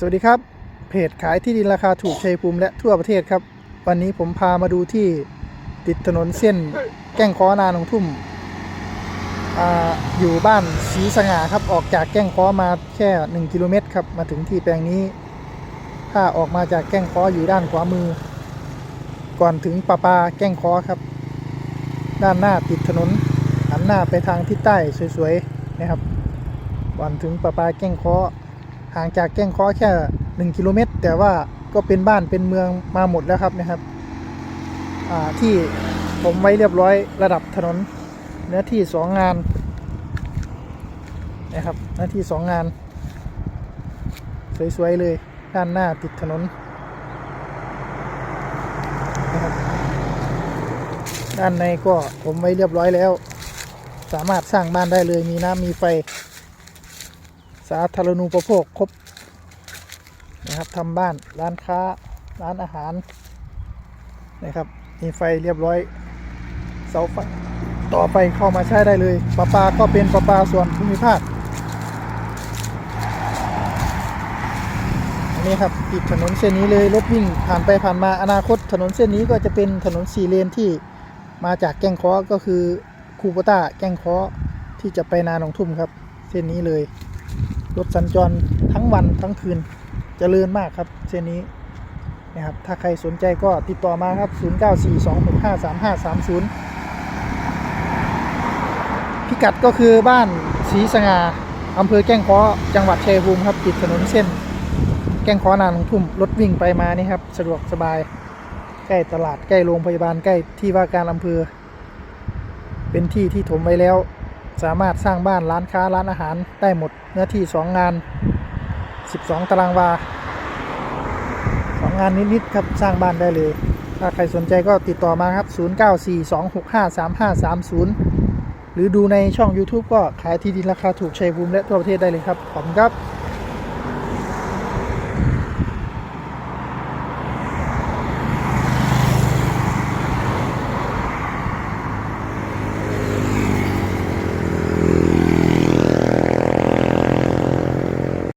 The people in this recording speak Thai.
สวัสดีครับ เพจขายที่ดินราคาถูกชัยภูมิและทั่วประเทศครับ วันนี้ผมพามาดูที่ติดถนนเส้นแก้งค้อนาหนองทุ่มออยู่บ้านศรีสง่าครับ ออกจากแก้งค้อมาแค่ 1 กิโลเมตรครับ มาถึงที่แปลงนี้ ถ้าออกมาจากแก้งค้ออยู่ด้านขวามือ ก่อนถึงปะปาแก้งค้อครับ ด้านหน้าติดถนนหันหน้าไปทางทิศใต้สวยๆนะครับ ก่อนถึงปะปาแก้งค้อ ห่างจากแก้งเคอแค่ 1 กิโลเมตร แต่ว่าก็เป็นบ้านเป็นเมืองมาหมดแล้วครับนะครับที่ผมไว้เรียบร้อยระดับถนนเนื้อที่ 2 งานนะครับเนื้อที่ 2 งาน สวย ๆ เลยด้านหน้าติดถนนนะครับด้านในก็ผมไว้เรียบร้อยแล้ว สามารถสร้างบ้านได้เลยมีน้ำมีไฟ สาธารณูปโภคครบนะครับทำบ้านร้านค้าร้านอาหารนะครับมีไฟเรียบร้อยเสาไฟต่อไฟเข้ามาใช้ได้เลยประปาก็เป็นประปาส่วนภูมิภาคอันนี้ครับติดถนนเส้นนี้เลยรถวิ่งผ่านไปผ่านมาอนาคตถนนเส้นนี้ก็จะเป็นถนนสี่เลนที่มาจากแก้งคอก็คือคูโบต้าแก้งคอที่จะไปนาหนองทุ่มครับ เส้นนี้เลย รถสัญจรทั้งวันทั้งคืนจเจริญมากครับเส้นนี้นะครับถ้าใครสนใจก็ติดต่อมาครับ 0942653530 พิกัดก็คือบ้านศรีสง่าอำเภอแก้งเคอจังหวัดชัยภูมิครับติดถนนเส้น แก้งเคอนานของทุ่มรถวิ่งไปมานี่ครับสะดวกสบายใกล้ตลาดใกล้โรงพยาบาลใกล้ที่ว่าการอำเภอ เป็นที่ที่ถมไว้แล้ว สามารถสร้างบ้านร้านค้าร้านอาหารได้หมดเนื้อที่ 2 งาน 12 ตารางวา 2 งานนิดๆครับสร้างบ้านได้เลย ถ้าใครสนใจก็ติดต่อมาครับ 0942653530 หรือดูในช่อง YouTube ก็ขายที่ดินราคาถูกชัยภูมิและทั่วประเทศได้เลยครับ ขอบคุณครับ